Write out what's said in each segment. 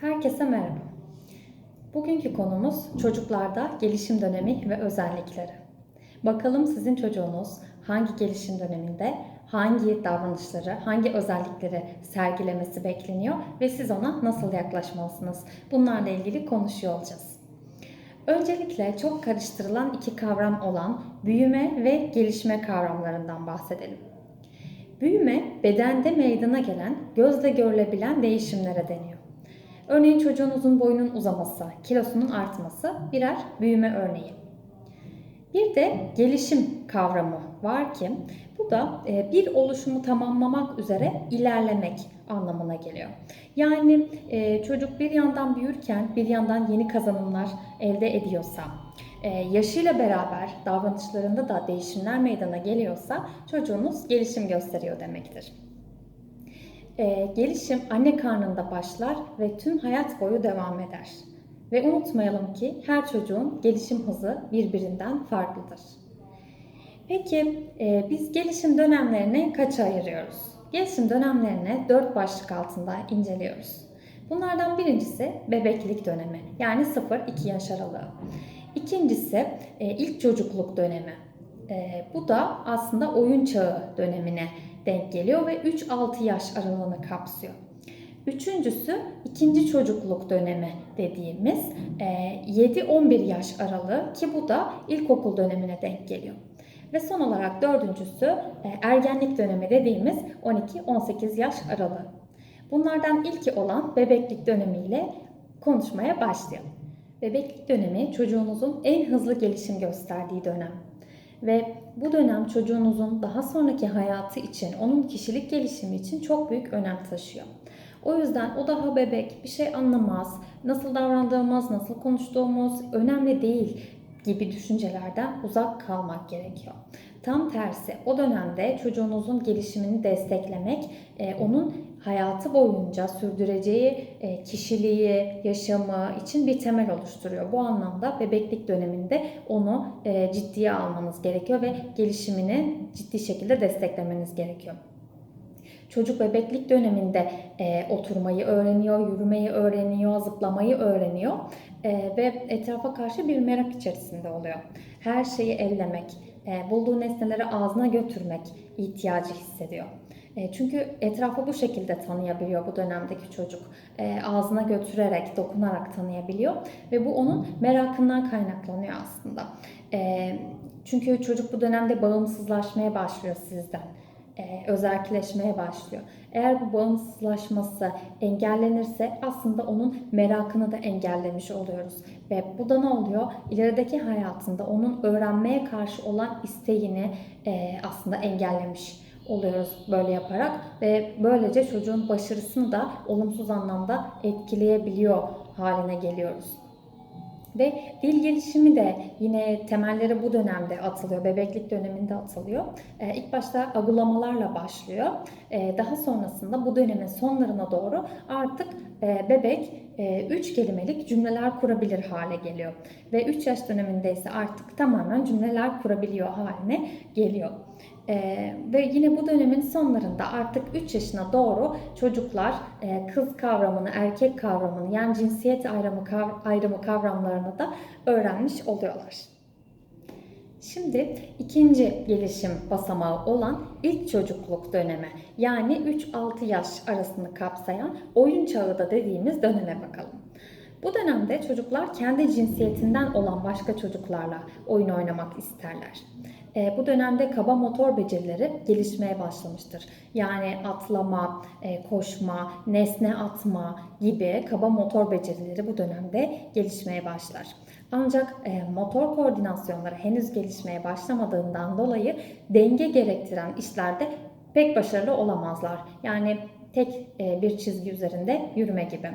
Herkese merhaba. Bugünkü konumuz çocuklarda gelişim dönemi ve özellikleri. Bakalım sizin çocuğunuz hangi gelişim döneminde hangi davranışları, hangi özellikleri sergilemesi bekleniyor ve siz ona nasıl yaklaşmalısınız? Bunlarla ilgili konuşuyor olacağız. Öncelikle çok karıştırılan iki kavram olan büyüme ve gelişme kavramlarından bahsedelim. Büyüme, bedende meydana gelen, gözle görülebilen değişimlere deniyor. Örneğin çocuğunuzun boyunun uzaması, kilosunun artması birer büyüme örneği. Bir de gelişim kavramı var ki bu da e, bir oluşumu tamamlamak üzere ilerlemek anlamına geliyor. Yani e, çocuk bir yandan büyürken bir yandan yeni kazanımlar elde ediyorsa, e, yaşıyla beraber davranışlarında da değişimler meydana geliyorsa çocuğunuz gelişim gösteriyor demektir. Ee, gelişim anne karnında başlar ve tüm hayat boyu devam eder. Ve unutmayalım ki her çocuğun gelişim hızı birbirinden farklıdır. Peki e, biz gelişim dönemlerini kaça ayırıyoruz? Gelişim dönemlerini dört başlık altında inceliyoruz. Bunlardan birincisi bebeklik dönemi yani 0-2 yaş aralığı. İkincisi e, ilk çocukluk dönemi. E, bu da aslında oyun çağı dönemine denk geliyor ve 3-6 yaş aralığını kapsıyor. Üçüncüsü ikinci çocukluk dönemi dediğimiz 7-11 yaş aralığı ki bu da ilkokul dönemine denk geliyor. Ve son olarak dördüncüsü ergenlik dönemi dediğimiz 12-18 yaş aralığı. Bunlardan ilki olan bebeklik dönemiyle konuşmaya başlayalım. Bebeklik dönemi çocuğunuzun en hızlı gelişim gösterdiği dönem. Ve bu dönem çocuğunuzun daha sonraki hayatı için, onun kişilik gelişimi için çok büyük önem taşıyor. O yüzden o daha bebek, bir şey anlamaz, nasıl davrandığımız, nasıl konuştuğumuz önemli değil gibi düşüncelerden uzak kalmak gerekiyor. Tam tersi o dönemde çocuğunuzun gelişimini desteklemek, e, onun hayatı boyunca sürdüreceği e, kişiliği, yaşamı için bir temel oluşturuyor. Bu anlamda bebeklik döneminde onu e, ciddiye almanız gerekiyor ve gelişimini ciddi şekilde desteklemeniz gerekiyor. Çocuk bebeklik döneminde e, oturmayı öğreniyor, yürümeyi öğreniyor, zıplamayı öğreniyor e, ve etrafa karşı bir merak içerisinde oluyor. Her şeyi ellemek, e, bulduğu nesneleri ağzına götürmek ihtiyacı hissediyor. E, çünkü etrafı bu şekilde tanıyabiliyor bu dönemdeki çocuk. E, ağzına götürerek, dokunarak tanıyabiliyor ve bu onun merakından kaynaklanıyor aslında. E, çünkü çocuk bu dönemde bağımsızlaşmaya başlıyor sizden e, özerkileşmeye başlıyor. Eğer bu bağımsızlaşması engellenirse aslında onun merakını da engellemiş oluyoruz. Ve bu da ne oluyor? İlerideki hayatında onun öğrenmeye karşı olan isteğini aslında engellemiş oluyoruz böyle yaparak ve böylece çocuğun başarısını da olumsuz anlamda etkileyebiliyor haline geliyoruz. Ve dil gelişimi de yine temelleri bu dönemde atılıyor, bebeklik döneminde atılıyor. Ee, ilk başta agulamalarla başlıyor. Ee, daha sonrasında bu dönemin sonlarına doğru artık e, bebek 3 e, kelimelik cümleler kurabilir hale geliyor. Ve 3 yaş döneminde ise artık tamamen cümleler kurabiliyor haline geliyor. Ee, ve yine bu dönemin sonlarında artık 3 yaşına doğru çocuklar e, kız kavramını, erkek kavramını yani cinsiyet ayrımı, kav ayrımı kavramlarını da öğrenmiş oluyorlar. Şimdi ikinci gelişim basamağı olan ilk çocukluk dönemi yani 3-6 yaş arasını kapsayan oyun çağı da dediğimiz döneme bakalım. Bu dönemde çocuklar kendi cinsiyetinden olan başka çocuklarla oyun oynamak isterler. E, bu dönemde kaba motor becerileri gelişmeye başlamıştır. Yani atlama, e, koşma, nesne atma gibi kaba motor becerileri bu dönemde gelişmeye başlar. Ancak e, motor koordinasyonları henüz gelişmeye başlamadığından dolayı denge gerektiren işlerde pek başarılı olamazlar. Yani tek e, bir çizgi üzerinde yürüme gibi.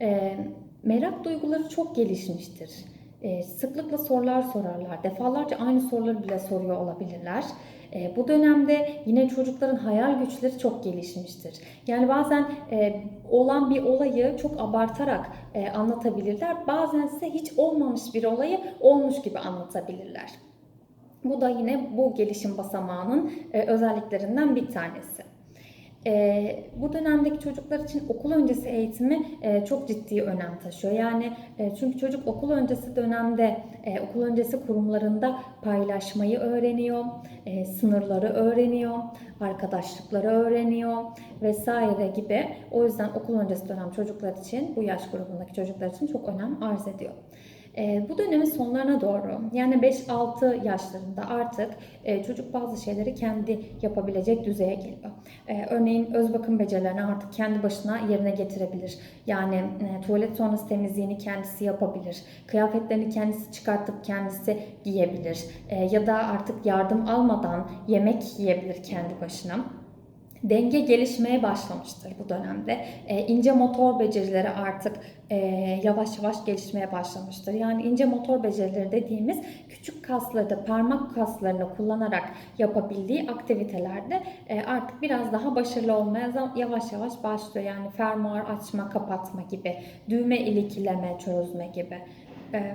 E, merak duyguları çok gelişmiştir. E, sıklıkla sorular sorarlar. Defalarca aynı soruları bile soruyor olabilirler. E, bu dönemde yine çocukların hayal güçleri çok gelişmiştir. Yani bazen e, olan bir olayı çok abartarak e, anlatabilirler. Bazen ise hiç olmamış bir olayı olmuş gibi anlatabilirler. Bu da yine bu gelişim basamağının e, özelliklerinden bir tanesi. E, bu dönemdeki çocuklar için okul öncesi eğitimi e, çok ciddi önem taşıyor. Yani e, çünkü çocuk okul öncesi dönemde e, okul öncesi kurumlarında paylaşmayı öğreniyor, e, sınırları öğreniyor, arkadaşlıkları öğreniyor vesaire gibi. O yüzden okul öncesi dönem çocuklar için, bu yaş grubundaki çocuklar için çok önem arz ediyor. E, bu dönemin sonlarına doğru yani 5-6 yaşlarında artık e, çocuk bazı şeyleri kendi yapabilecek düzeye geliyor. E, örneğin öz bakım becerilerini artık kendi başına yerine getirebilir. Yani e, tuvalet sonrası temizliğini kendisi yapabilir. Kıyafetlerini kendisi çıkartıp kendisi giyebilir. E, ya da artık yardım almadan yemek yiyebilir kendi başına denge gelişmeye başlamıştır bu dönemde. E, ince motor becerileri artık e, yavaş yavaş gelişmeye başlamıştır. Yani ince motor becerileri dediğimiz küçük kasları, parmak kaslarını kullanarak yapabildiği aktivitelerde e, artık biraz daha başarılı olmaya yavaş yavaş başlıyor. Yani fermuar açma, kapatma gibi, düğme ilikileme, çözme gibi. E,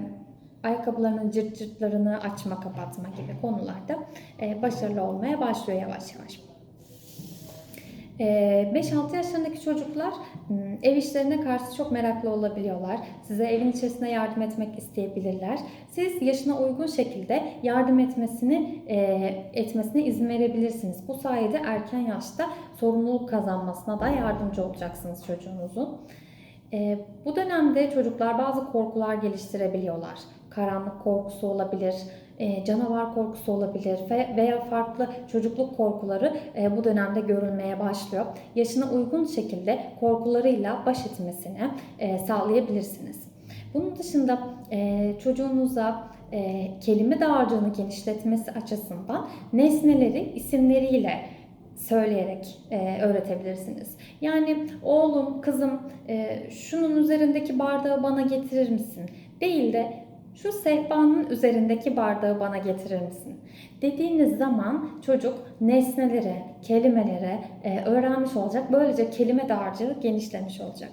ayakkabılarının cırt cırtlarını açma kapatma gibi konularda e, başarılı olmaya başlıyor yavaş yavaş. 5-6 yaşlarındaki çocuklar ev işlerine karşı çok meraklı olabiliyorlar. Size evin içerisinde yardım etmek isteyebilirler. Siz yaşına uygun şekilde yardım etmesini etmesine izin verebilirsiniz. Bu sayede erken yaşta sorumluluk kazanmasına da yardımcı olacaksınız çocuğunuzun. Bu dönemde çocuklar bazı korkular geliştirebiliyorlar. Karanlık korkusu olabilir, e, canavar korkusu olabilir veya farklı çocukluk korkuları e, bu dönemde görülmeye başlıyor. Yaşına uygun şekilde korkularıyla baş etmesini e, sağlayabilirsiniz. Bunun dışında çocuğunuza kelime dağarcığını genişletmesi açısından nesneleri isimleriyle söyleyerek e, öğretebilirsiniz. Yani oğlum, kızım e, şunun üzerindeki bardağı bana getirir misin? Değil de şu sehpanın üzerindeki bardağı bana getirir misin? Dediğiniz zaman çocuk nesneleri, kelimeleri e, öğrenmiş olacak. Böylece kelime dağarcığı genişlemiş olacak.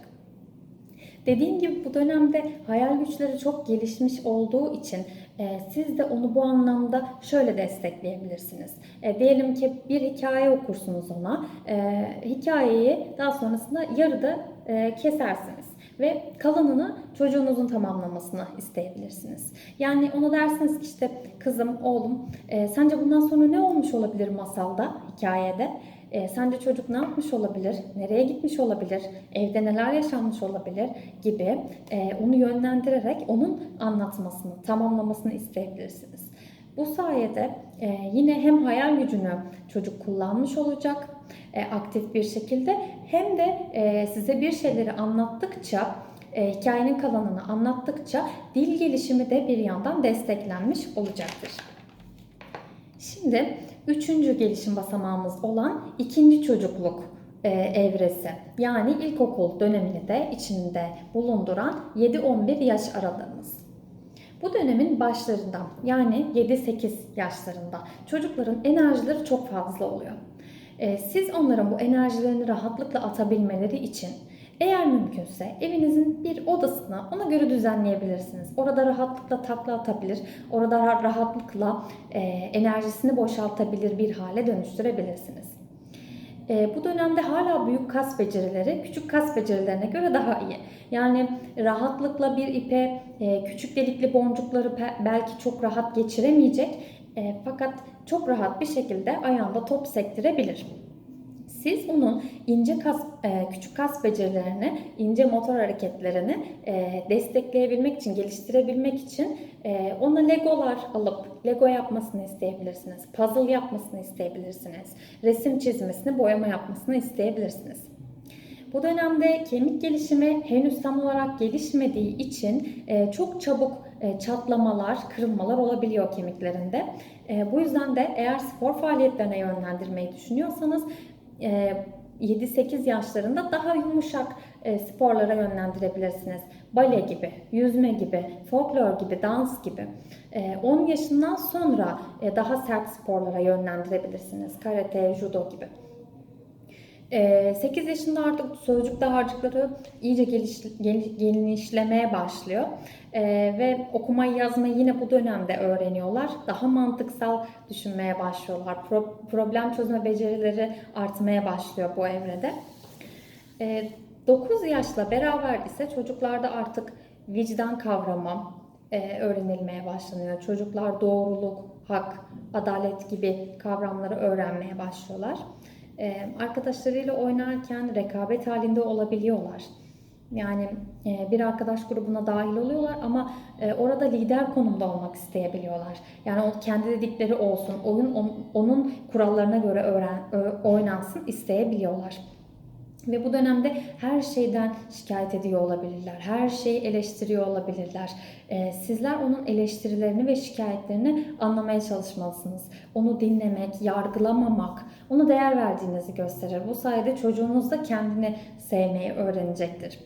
Dediğim gibi bu dönemde hayal güçleri çok gelişmiş olduğu için e, siz de onu bu anlamda şöyle destekleyebilirsiniz. E, diyelim ki bir hikaye okursunuz ona. E, hikayeyi daha sonrasında yarıda e, kesersiniz ve kalanını çocuğunuzun tamamlamasını isteyebilirsiniz. Yani ona dersiniz ki işte kızım, oğlum e, sence bundan sonra ne olmuş olabilir masalda, hikayede? E, sence çocuk ne yapmış olabilir? Nereye gitmiş olabilir? Evde neler yaşanmış olabilir? Gibi e, onu yönlendirerek onun anlatmasını, tamamlamasını isteyebilirsiniz. Bu sayede e, yine hem hayal gücünü çocuk kullanmış olacak e, aktif bir şekilde hem de e, size bir şeyleri anlattıkça e, hikayenin kalanını anlattıkça dil gelişimi de bir yandan desteklenmiş olacaktır. Şimdi üçüncü gelişim basamağımız olan ikinci çocukluk e, evresi yani ilkokul dönemini de içinde bulunduran 7-11 yaş aralığımız. Bu dönemin başlarında yani 7-8 yaşlarında çocukların enerjileri çok fazla oluyor. E, siz onların bu enerjilerini rahatlıkla atabilmeleri için eğer mümkünse evinizin bir odasını ona göre düzenleyebilirsiniz. Orada rahatlıkla takla atabilir, orada rahatlıkla e, enerjisini boşaltabilir bir hale dönüştürebilirsiniz. E, bu dönemde hala büyük kas becerileri küçük kas becerilerine göre daha iyi. Yani rahatlıkla bir ipe e, küçük delikli boncukları belki çok rahat geçiremeyecek e, fakat çok rahat bir şekilde ayağında top sektirebilir. Siz onun ince kas, e, küçük kas becerilerini, ince motor hareketlerini e, destekleyebilmek için, geliştirebilmek için e, ona legolar alıp lego yapmasını isteyebilirsiniz. Puzzle yapmasını isteyebilirsiniz. Resim çizmesini, boyama yapmasını isteyebilirsiniz. Bu dönemde kemik gelişimi henüz tam olarak gelişmediği için çok çabuk çatlamalar, kırılmalar olabiliyor kemiklerinde. Bu yüzden de eğer spor faaliyetlerine yönlendirmeyi düşünüyorsanız 7-8 e, yaşlarında daha yumuşak e, sporlara yönlendirebilirsiniz. Bale gibi, yüzme gibi, folklor gibi, dans gibi. 10 e, yaşından sonra daha sert sporlara yönlendirebilirsiniz. Karate, judo gibi. 8 yaşında artık sözcük dağarcıkları iyice geliş, gel- genişlemeye başlıyor. Ee, ve okumayı yazmayı yine bu dönemde öğreniyorlar. Daha mantıksal düşünmeye başlıyorlar. Pro- problem çözme becerileri artmaya başlıyor bu evrede. Ee, 9 yaşla beraber ise çocuklarda artık vicdan kavramı e, öğrenilmeye başlanıyor. Çocuklar doğruluk, hak, adalet gibi kavramları öğrenmeye başlıyorlar. Arkadaşlarıyla oynarken rekabet halinde olabiliyorlar. Yani bir arkadaş grubuna dahil oluyorlar ama orada lider konumda olmak isteyebiliyorlar. Yani o kendi dedikleri olsun, oyun on- onun kurallarına göre öğren, oynansın isteyebiliyorlar. Ve bu dönemde her şeyden şikayet ediyor olabilirler. Her şeyi eleştiriyor olabilirler. Ee, sizler onun eleştirilerini ve şikayetlerini anlamaya çalışmalısınız. Onu dinlemek, yargılamamak, ona değer verdiğinizi gösterir. Bu sayede çocuğunuz da kendini sevmeyi öğrenecektir.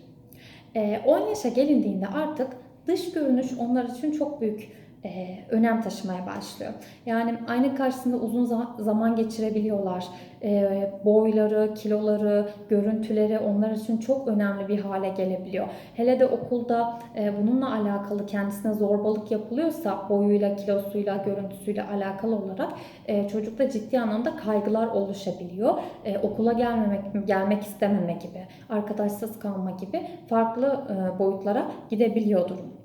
Ee, 10 yaşa gelindiğinde artık dış görünüş onlar için çok büyük e, önem taşımaya başlıyor. Yani ayna karşısında uzun za- zaman geçirebiliyorlar. E, boyları, kiloları, görüntüleri onlar için çok önemli bir hale gelebiliyor. Hele de okulda e, bununla alakalı kendisine zorbalık yapılıyorsa boyuyla, kilosuyla, görüntüsüyle alakalı olarak e, çocukta ciddi anlamda kaygılar oluşabiliyor. E, okula gelmemek, gelmek istememe gibi, arkadaşsız kalma gibi farklı e, boyutlara gidebiliyor durum.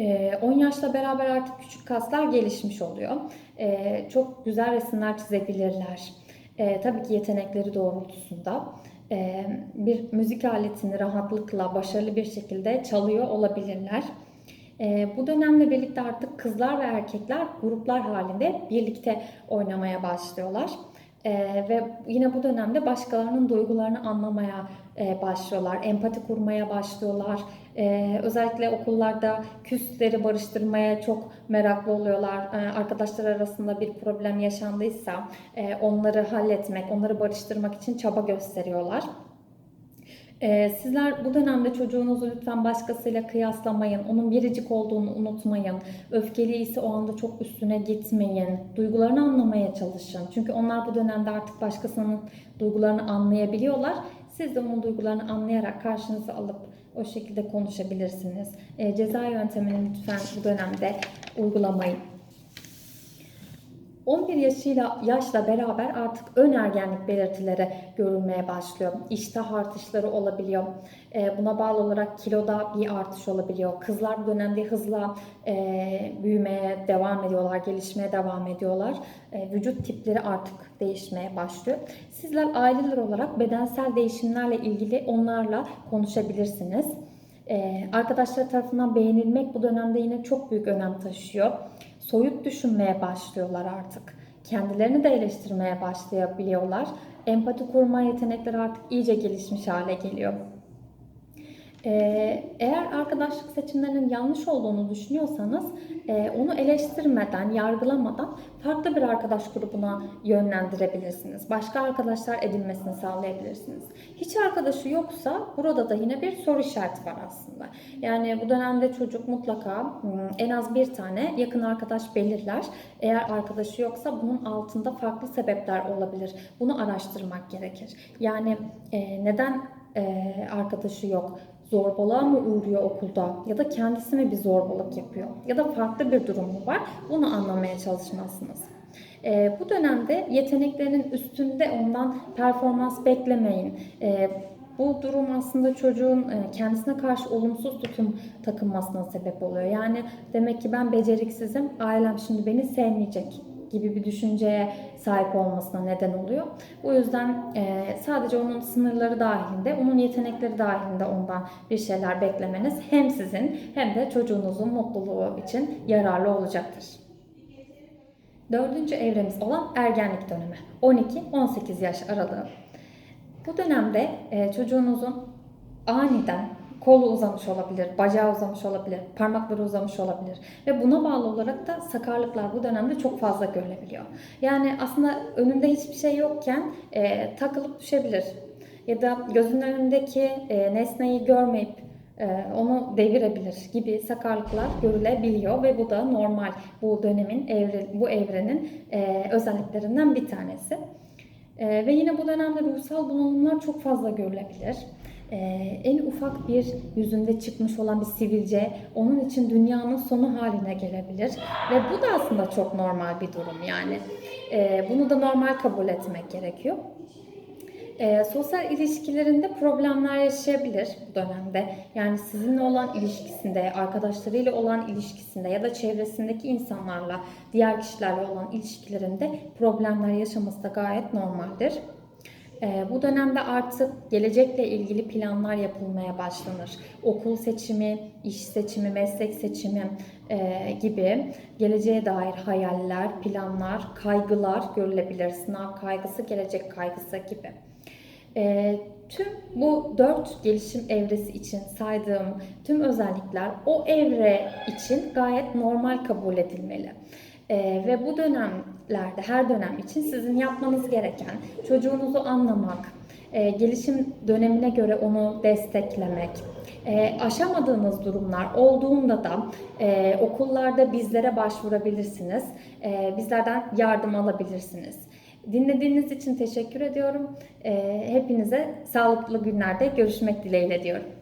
Ee, 10 yaşla beraber artık küçük kaslar gelişmiş oluyor. Ee, çok güzel resimler çizebilirler. Ee, tabii ki yetenekleri doğrultusunda ee, bir müzik aletini rahatlıkla, başarılı bir şekilde çalıyor olabilirler. Ee, bu dönemle birlikte artık kızlar ve erkekler gruplar halinde birlikte oynamaya başlıyorlar. Ee, ve yine bu dönemde başkalarının duygularını anlamaya e, başlıyorlar, empati kurmaya başlıyorlar. Ee, özellikle okullarda küsleri barıştırmaya çok meraklı oluyorlar. Ee, arkadaşlar arasında bir problem yaşandıysa e, onları halletmek, onları barıştırmak için çaba gösteriyorlar. Ee, sizler bu dönemde çocuğunuzu lütfen başkasıyla kıyaslamayın. Onun biricik olduğunu unutmayın. Öfkeli ise o anda çok üstüne gitmeyin. Duygularını anlamaya çalışın. Çünkü onlar bu dönemde artık başkasının duygularını anlayabiliyorlar. Siz de onun duygularını anlayarak karşınıza alıp o şekilde konuşabilirsiniz. Ee, ceza yöntemini lütfen bu dönemde uygulamayın. 11 yaşıyla yaşla beraber artık ön ergenlik belirtileri görülmeye başlıyor. İştah artışları olabiliyor. Buna bağlı olarak kiloda bir artış olabiliyor. Kızlar bu dönemde hızla e, büyümeye devam ediyorlar, gelişmeye devam ediyorlar. Vücut tipleri artık değişmeye başlıyor. Sizler aileler olarak bedensel değişimlerle ilgili onlarla konuşabilirsiniz. Arkadaşlar tarafından beğenilmek bu dönemde yine çok büyük önem taşıyor. Soyut düşünmeye başlıyorlar artık. Kendilerini de eleştirmeye başlayabiliyorlar. Empati kurma yetenekleri artık iyice gelişmiş hale geliyor. Ee, eğer arkadaşlık seçimlerinin yanlış olduğunu düşünüyorsanız e, onu eleştirmeden, yargılamadan farklı bir arkadaş grubuna yönlendirebilirsiniz. Başka arkadaşlar edinmesini sağlayabilirsiniz. Hiç arkadaşı yoksa burada da yine bir soru işareti var aslında. Yani bu dönemde çocuk mutlaka hmm, en az bir tane yakın arkadaş belirler. Eğer arkadaşı yoksa bunun altında farklı sebepler olabilir. Bunu araştırmak gerekir. Yani e, neden e, arkadaşı yok? Zorbalığa mı uğruyor okulda ya da kendisi mi bir zorbalık yapıyor ya da farklı bir durum mu var bunu anlamaya çalışmalısınız. Ee, bu dönemde yeteneklerinin üstünde ondan performans beklemeyin. Ee, bu durum aslında çocuğun e, kendisine karşı olumsuz tutum takınmasına sebep oluyor. Yani demek ki ben beceriksizim, ailem şimdi beni sevmeyecek gibi bir düşünceye sahip olmasına neden oluyor. Bu yüzden e, sadece onun sınırları dahilinde, onun yetenekleri dahilinde ondan bir şeyler beklemeniz hem sizin hem de çocuğunuzun mutluluğu için yararlı olacaktır. Dördüncü evremiz olan ergenlik dönemi. 12-18 yaş aralığı. Bu dönemde e, çocuğunuzun aniden kolu uzamış olabilir, bacağı uzamış olabilir, parmakları uzamış olabilir ve buna bağlı olarak da sakarlıklar bu dönemde çok fazla görülebiliyor. Yani aslında önünde hiçbir şey yokken e, takılıp düşebilir ya da gözünün önündeki e, nesneyi görmeyip e, onu devirebilir gibi sakarlıklar görülebiliyor ve bu da normal bu dönemin evre, bu evrenin e, özelliklerinden bir tanesi. Ee, ve yine bu dönemde ruhsal bunalımlar çok fazla görülebilir. Ee, en ufak bir yüzünde çıkmış olan bir sivilce onun için dünyanın sonu haline gelebilir. Ve bu da aslında çok normal bir durum yani. Ee, bunu da normal kabul etmek gerekiyor. Ee, sosyal ilişkilerinde problemler yaşayabilir bu dönemde. Yani sizinle olan ilişkisinde, arkadaşlarıyla olan ilişkisinde ya da çevresindeki insanlarla, diğer kişilerle olan ilişkilerinde problemler yaşaması da gayet normaldir. Ee, bu dönemde artık gelecekle ilgili planlar yapılmaya başlanır. Okul seçimi, iş seçimi, meslek seçimi e, gibi geleceğe dair hayaller, planlar, kaygılar görülebilir. Sınav kaygısı, gelecek kaygısı gibi. E, tüm bu dört gelişim evresi için saydığım tüm özellikler o evre için gayet normal kabul edilmeli. E, ve bu dönemlerde her dönem için sizin yapmanız gereken çocuğunuzu anlamak, e, gelişim dönemine göre onu desteklemek, e, aşamadığınız durumlar olduğunda da e, okullarda bizlere başvurabilirsiniz, e, bizlerden yardım alabilirsiniz. Dinlediğiniz için teşekkür ediyorum. E, hepinize sağlıklı günlerde görüşmek dileğiyle diyorum.